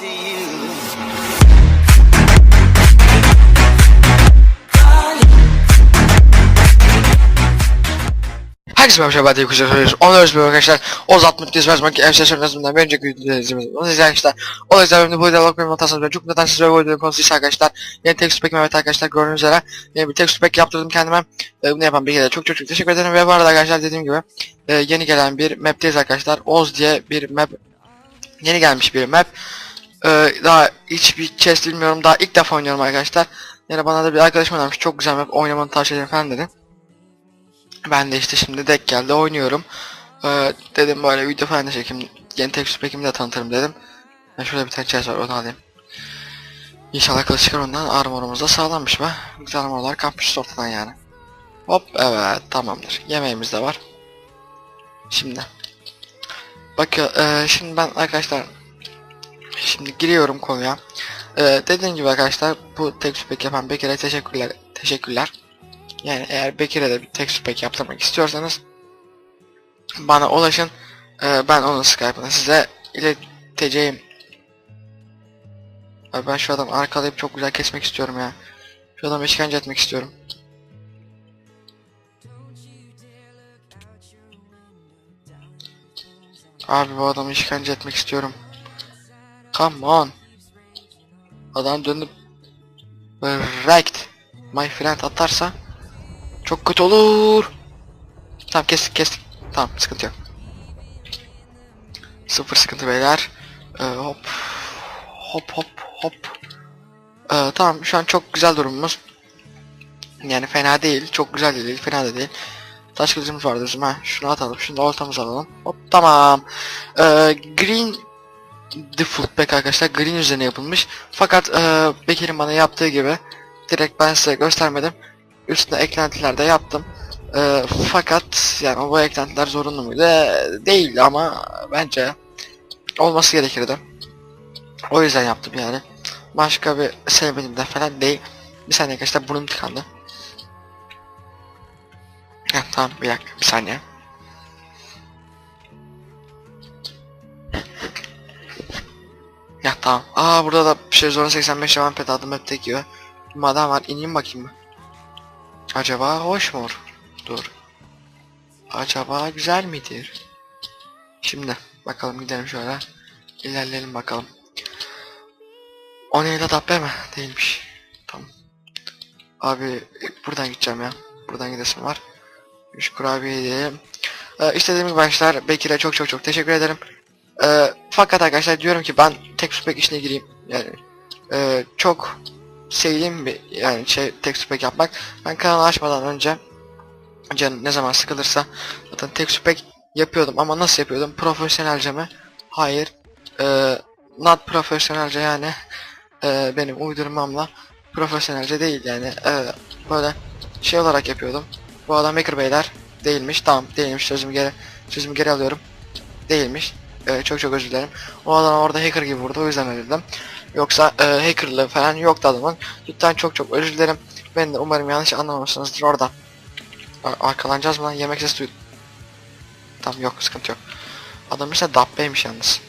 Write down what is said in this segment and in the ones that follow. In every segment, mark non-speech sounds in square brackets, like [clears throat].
Herkese merhaba Deyip Kuşak Soruyoruz. Onu özlüyorum arkadaşlar. Oz 60 diz vermek en şey sorunuzdan bir önceki videoda izlediğimiz. Onu izleyen arkadaşlar. O yüzden bölümde bu videoda bakmayı unutmazsanız ben çok neden size bu videonun konusu ise arkadaşlar. Yeni tek spek Mehmet arkadaşlar gördüğünüz üzere. Yeni bir tek spek yaptırdım kendime. E, bunu yapan bir kere çok çok çok teşekkür ederim. Ve bu arada arkadaşlar dediğim gibi. e, yeni gelen bir map'teyiz arkadaşlar. Oz diye bir map. Yeni gelmiş bir map. E, daha hiçbir chest bilmiyorum. Daha ilk defa oynuyorum arkadaşlar. Yani bana da bir arkadaşım önermiş. Çok güzel map oynamanı tavsiye ederim falan dedi. Ben de işte şimdi denk geldi oynuyorum. Ee, dedim böyle video falan da çekeyim. Yeni tek spekimi de tanıtırım dedim. Ben şurada bir tane chest var onu alayım. İnşallah kılıç çıkar ondan armorumuz da sağlammış be. Güzel armorlar kapmış ortadan yani. Hop evet tamamdır. Yemeğimiz de var. Şimdi. Bakın e, şimdi ben arkadaşlar Şimdi giriyorum konuya. Ee, dediğim gibi arkadaşlar bu tek spek yapan Bekir'e teşekkürler. Teşekkürler. Yani eğer Bekir'e de bir tek spek yaptırmak istiyorsanız bana ulaşın. Ee, ben onun Skype'ını size ileteceğim. Abi ben şu adamı arkalayıp çok güzel kesmek istiyorum ya. Şu adamı işkence etmek istiyorum. Abi bu adamı işkence etmek istiyorum. Come on. Adam dönüp Right. My friend atarsa çok kötü olur. Tamam kestik kestik. Tamam sıkıntı yok. Sıfır sıkıntı beyler. Ee, hop. Hop hop hop. Ee, tamam şu an çok güzel durumumuz. Yani fena değil. Çok güzel de değil. Fena da değil. Taş kılıcımız vardı bizim ha. Şunu atalım. Şunu da ortamıza alalım. Hop tamam. Ee, green default pack arkadaşlar green üzerine yapılmış. Fakat e, Bekir'in bana yaptığı gibi direkt ben size göstermedim. Üstüne eklentiler de yaptım. E, fakat yani bu eklentiler zorunlu muydu? E, değil ama bence olması gerekirdi. O yüzden yaptım yani. Başka bir sevmedim de falan değil. Bir saniye arkadaşlar burnum tıkandı. Heh, tamam bir dakika bir saniye. Tamam. Aa burada da bir şey zorla 85 yaman pet adım hep gibi. Bir madem var ineyim bakayım? Acaba hoş mu olur? Dur. Acaba güzel midir? Şimdi bakalım gidelim şöyle. İlerleyelim bakalım. O neydi dabbe mi? Değilmiş. Tamam. Abi buradan gideceğim ya. Buradan gidesim var. Üç kurabiye yiyelim. Ee, gibi arkadaşlar Bekir'e çok çok çok teşekkür ederim. Ee, fakat arkadaşlar diyorum ki ben tek spek işine gireyim. Yani e, çok sevdiğim bir yani şey tek spek yapmak. Ben kanalı açmadan önce canım ne zaman sıkılırsa zaten tek spek yapıyordum ama nasıl yapıyordum? Profesyonelce mi? Hayır. Ee, not profesyonelce yani e, benim uydurmamla profesyonelce değil yani e, böyle şey olarak yapıyordum. Bu adam Maker beyler değilmiş. Tamam değilmiş sözümü geri sözümü geri alıyorum. Değilmiş. Ee, çok çok özür dilerim. O adam orada hacker gibi vurdu o yüzden öldüm. Yoksa e, hackerlığı falan yoktu adamın. Lütfen çok çok özür dilerim. Ben de umarım yanlış anlamamışsınızdır orada. Ar arkalanacağız mı lan? Yemek sesi duydum. Tamam yok sıkıntı yok. Adam işte dabbeymiş yalnız.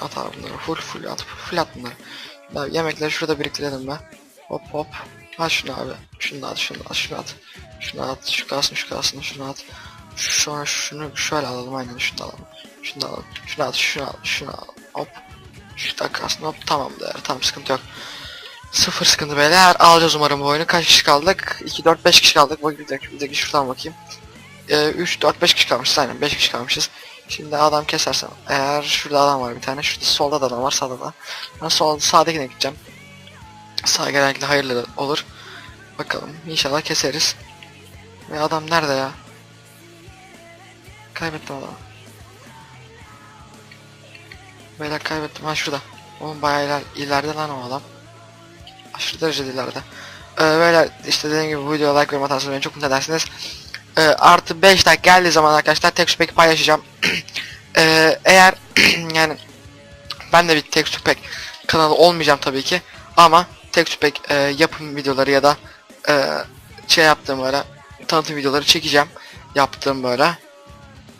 At abi bunları full full at full at bunları. Ya, yemekleri şurada biriktirelim be. Hop hop. At şunu abi. Şunu at şunu at şunu at. Şunu at şu kalsın şu kalsın şunu at. Sonra şunu şöyle alalım aynen şunu da alalım. Şunu da alalım. Şunu at şunu al şunu al. Hop. Şu da kalsın hop tamamdır. Tamam sıkıntı yok. Sıfır sıkıntı beyler. Alacağız umarım bu oyunu. Kaç kişi kaldık? 2, 4, 5 kişi kaldık. Bak bir dakika, bir dakika şuradan bakayım. Ee, 3, 4, 5 kişi kalmışız aynen 5 kişi kalmışız. Şimdi adam kesersem eğer şurada adam var bir tane şurada solda da adam var sağda da. Ben sol sağdakine gideceğim. Sağ genellikle hayırlı olur. Bakalım inşallah keseriz. Ve adam nerede ya? Kaybettim adamı. Beyler kaybettim ha şurada. Oğlum bayağı iler, ileride lan o adam. Aşırı derecede ileride. Ee, beyler işte dediğim gibi bu videoya like ve atarsanız beni çok mutlu edersiniz. Ee, artı 5 dakika geldiği zaman arkadaşlar tek pack paylaşacağım. [clears throat] ee, eğer [clears throat] yani ben de bir tek pack kanalı olmayacağım tabii ki. Ama tek pack e, yapım videoları ya da e, şey yaptığım böyle tanıtım videoları çekeceğim. Yaptığım böyle.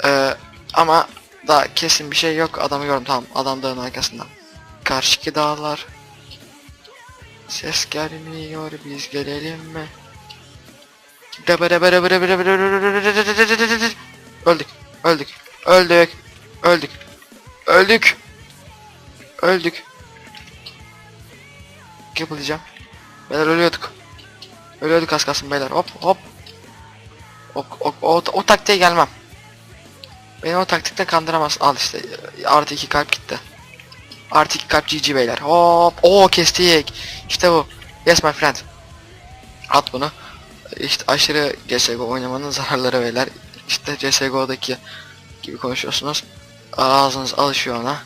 Ee, ama daha kesin bir şey yok. Adamı gördüm tamam. Adam dağın arkasında. karşıki dağlar. Ses gelmiyor biz gelelim mi? Öldük. Öldük. Öldük. Öldük. Öldük. Öldük. Yapılacağım. Beyler ölüyorduk. Ölüyorduk az kalsın beyler. Hop hop. O, o, o, o taktiğe gelmem. Beni o taktikte kandıramaz. Al işte. Artı iki kalp gitti. Artı iki kalp GG beyler. Hop. Oo kestik. İşte bu. Yes my friend. At bunu. İşte aşırı CSGO oynamanın zararları beyler. İşte CSGO'daki gibi konuşuyorsunuz. Ağzınız alışıyor ona.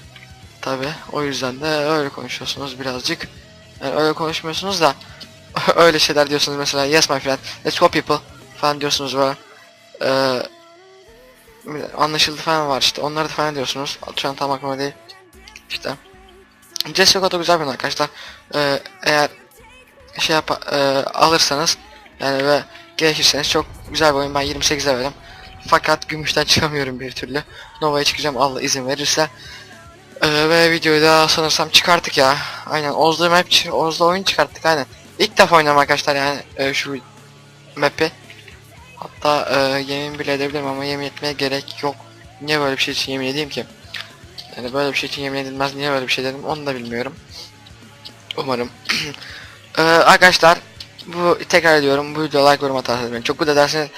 Tabi o yüzden de öyle konuşuyorsunuz birazcık. Yani öyle konuşmuyorsunuz da [laughs] öyle şeyler diyorsunuz mesela yes my friend let's go people falan diyorsunuz böyle. Ee, anlaşıldı falan var işte onları da falan diyorsunuz. Şu an tam aklıma değil. İşte. CSGO da güzel bir arkadaşlar. Ee, eğer şey yap e, alırsanız yani ve gelişirseniz çok güzel bir oyun ben 28 levelim. Fakat gümüşten [laughs] çıkamıyorum bir türlü. Nova'ya çıkacağım Allah izin verirse. Ee, ve videoyu da sanırsam çıkarttık ya. Aynen Oz'da map Oz'da oyun çıkarttık aynen. İlk defa oynadım arkadaşlar yani e, şu map'i. Hatta e, yemin bile edebilirim ama yemin etmeye gerek yok. Niye böyle bir şey için yemin edeyim ki? Yani böyle bir şey için yemin edilmez. Niye böyle bir şey dedim onu da bilmiyorum. Umarım. Ee, [clears throat] arkadaşlar bu tekrar ediyorum bu video like yorum atarsanız beni çok good ederseniz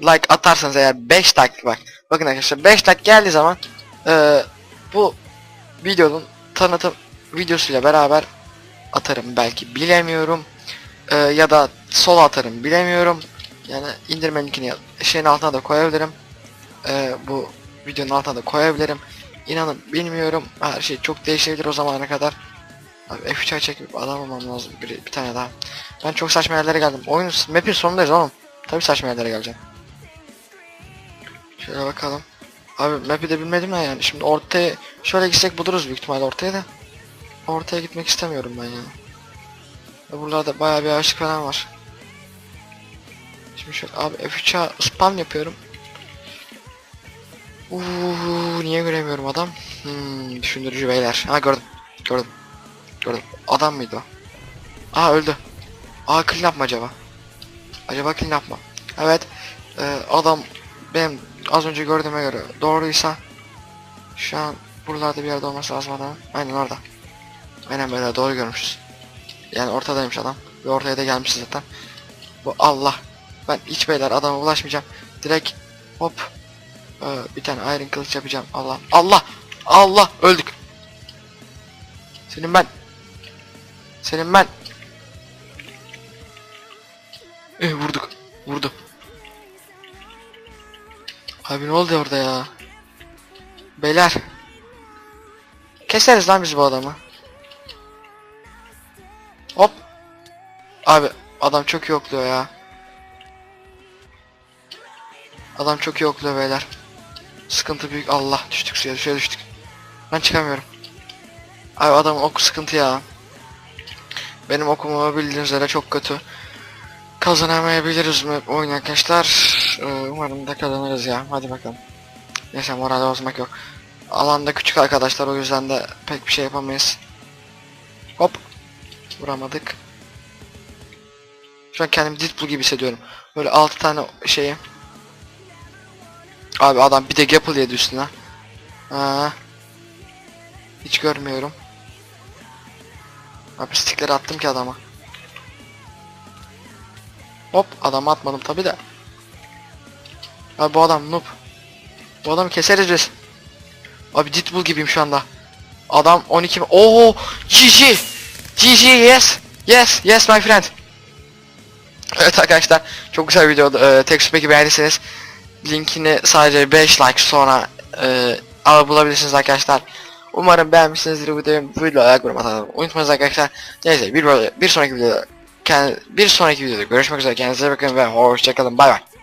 like atarsanız eğer 5 like bak bakın arkadaşlar 5 like geldiği zaman e, bu videonun tanıtım videosuyla beraber atarım belki bilemiyorum E, ya da sola atarım bilemiyorum yani indirme linkini şeyin altına da koyabilirim E, bu videonun altına da koyabilirim inanın bilmiyorum her şey çok değişebilir o zamana kadar Abi F3'e çekip adam olmam lazım bir, bir tane daha. Ben çok saçma yerlere geldim. Oyun map'in sonundayız oğlum. Tabi saçma yerlere geleceğim. Şöyle bakalım. Abi map'i de bilmedim ya yani. Şimdi ortaya şöyle gitsek buluruz büyük ihtimalle ortaya da. Ortaya gitmek istemiyorum ben ya. Ve Buralarda bayağı bir ağaçlık falan var. Şimdi şöyle abi F3'e spam yapıyorum. Uuu niye göremiyorum adam? Hmm, düşündürücü beyler. Ha gördüm. Gördüm. Gördüm. Adam mıydı o? Aa öldü. Aa clean mı acaba? Acaba clean mı? Evet. Ee, adam benim az önce gördüğüme göre doğruysa şu an buralarda bir yerde olması lazım adamın. Aynen orada. Aynen böyle doğru görmüşüz. Yani ortadaymış adam. Ve ortaya da gelmiş zaten. Bu Allah. Ben hiç beyler adama ulaşmayacağım. Direkt hop. Ee, bir tane iron kılıç yapacağım. Allah. Allah. Allah. Öldük. Senin ben. Senin ben. Eh vurduk. Vurdu. Abi ne oldu orada ya? Beyler. Keseriz lan biz bu adamı. Hop. Abi adam çok iyi okluyor ya. Adam çok iyi okluyor beyler. Sıkıntı büyük. Allah düştük suya suya düştük. Ben çıkamıyorum. Abi adam ok sıkıntı ya. Benim okumama bildiğiniz üzere çok kötü. Kazanamayabiliriz mi oyun arkadaşlar? Ee, umarım da kazanırız ya. Hadi bakalım. Neyse moral bozmak yok. Alanda küçük arkadaşlar o yüzden de pek bir şey yapamayız. Hop. Vuramadık. Şu an kendimi Deadpool gibi hissediyorum. Böyle 6 tane şeyi. Abi adam bir de Gapple yedi üstüne. Aa. Hiç görmüyorum. Abi stickleri attım ki adama. Hop adamı atmadım tabi de. Abi bu adam noob. Bu adamı keseriz biz. Abi Deadpool gibiyim şu anda. Adam 12 mi? Oo GG. GG yes. Yes yes my friend. Evet arkadaşlar çok güzel bir video. Ee, tek beğendiyseniz linkini sadece 5 like sonra e, alıp bulabilirsiniz arkadaşlar. Umarım beğenmişsinizdir videoyu. Videoya like yorum atalım. Arkadaşlar. Neyse bir, bir sonraki videoda bir sonraki videoda görüşmek üzere. Kendinize bakın ve hoşçakalın. Bay bay.